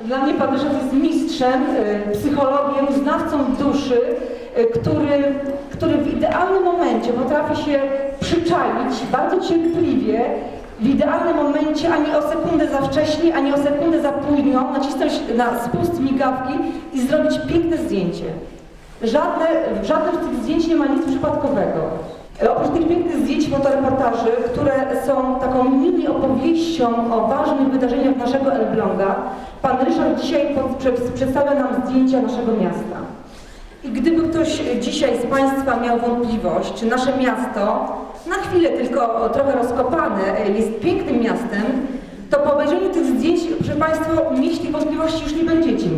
Dla mnie pan Ryszard jest mistrzem, y, psychologiem, znawcą duszy, y, który, który w idealnym momencie potrafi się przyczaić bardzo cierpliwie, w idealnym momencie ani o sekundę za wcześnie, ani o sekundę za późno nacisnąć na spust migawki i zrobić piękne zdjęcie. Żadne, w żadnym z tych zdjęć nie ma nic przypadkowego. E, Oprócz tych pięknych zdjęć, fotoreportaży, które są taką mini opowieścią o ważnych wydarzeniach naszego Elbląga, pan Ryszard dzisiaj przedstawia nam zdjęcia naszego miasta. I gdyby ktoś dzisiaj z Państwa miał wątpliwość, czy nasze miasto, na chwilę tylko trochę rozkopane, e, jest pięknym miastem, to po obejrzeniu tych zdjęć, proszę Państwa, mieć wątpliwości już nie będziecie.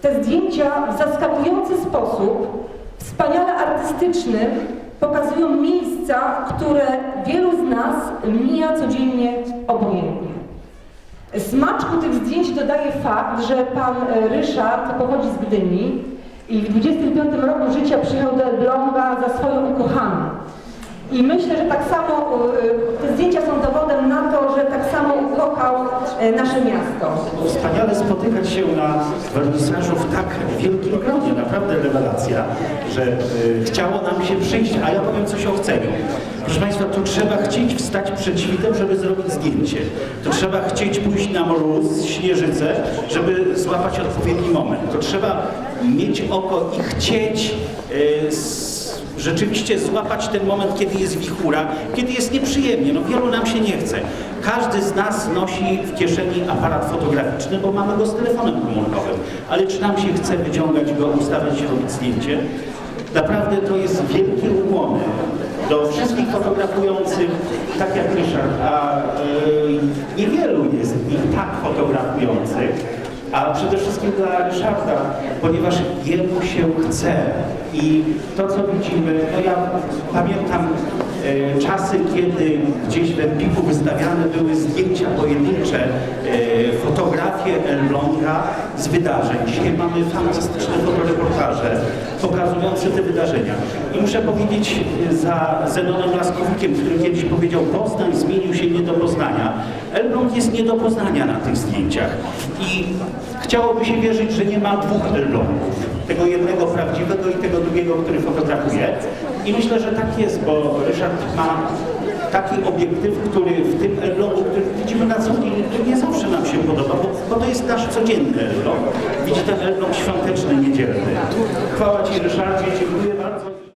Te zdjęcia w zaskakujący sposób, wspaniale artystyczny, pokazują miejsca, które wielu z nas mija codziennie obojętnie. Smaczku tych zdjęć dodaje fakt, że pan e, Ryszard pochodzi z Gdyni i w 25 roku życia przyjechał do Elbląga za swoją ukochaną. I myślę, że tak samo e, te zdjęcia są dowodem na to, że tak samo ukochał e, nasze miasto. Wspaniale spotykać się na wernisażu w tak wielkim gronie, naprawdę rewelacja, że y, chciało nam się przyjść, a ja powiem coś o chceniu. Proszę Państwa, tu trzeba chcieć wstać przed świtem, żeby zrobić zdjęcie. Tu trzeba chcieć pójść na mróz, śnieżycę, żeby złapać odpowiedni moment. To trzeba mieć oko i chcieć y, s- rzeczywiście złapać ten moment, kiedy jest wichura, kiedy jest nieprzyjemnie. No wielu nam się nie chce. Każdy z nas nosi w kieszeni aparat fotograficzny, bo mamy go z telefonem komórkowym. Ale czy nam się chce wyciągać go, ustawiać się, robić zdjęcie? Naprawdę to jest wielkie ukłony do wszystkich fotografujących, tak jak Ryszard, a yy, niewielu jest ich tak fotografujących. A przede wszystkim dla Ryszarda, ponieważ jemu się chce. I to, co widzimy, no ja pamiętam e, czasy, kiedy gdzieś w Empiku wystawiane były zdjęcia pojedyncze, e, fotografie Elbląga z wydarzeń. Dzisiaj mamy fantastyczne fotoreportaże pokazujące te wydarzenia. I muszę powiedzieć e, za Zenonem Laskownikiem, który kiedyś powiedział, Poznań zmienił się nie do Poznania. Elbląg jest nie do Poznania na tych zdjęciach. I chciałoby się wierzyć, że nie ma dwóch Elblągów. Tego jednego prawdziwego i tego drugiego, który fotografuje. I myślę, że tak jest, bo Ryszard ma taki obiektyw, który w tym Elblągu, który widzimy na co dzień, nie zawsze nam się podoba, bo, bo to jest nasz codzienny Elbląg. Widzi ten Elbląg świąteczny, niedzielny. Chwała Ci Ryszardzie, dziękuję bardzo.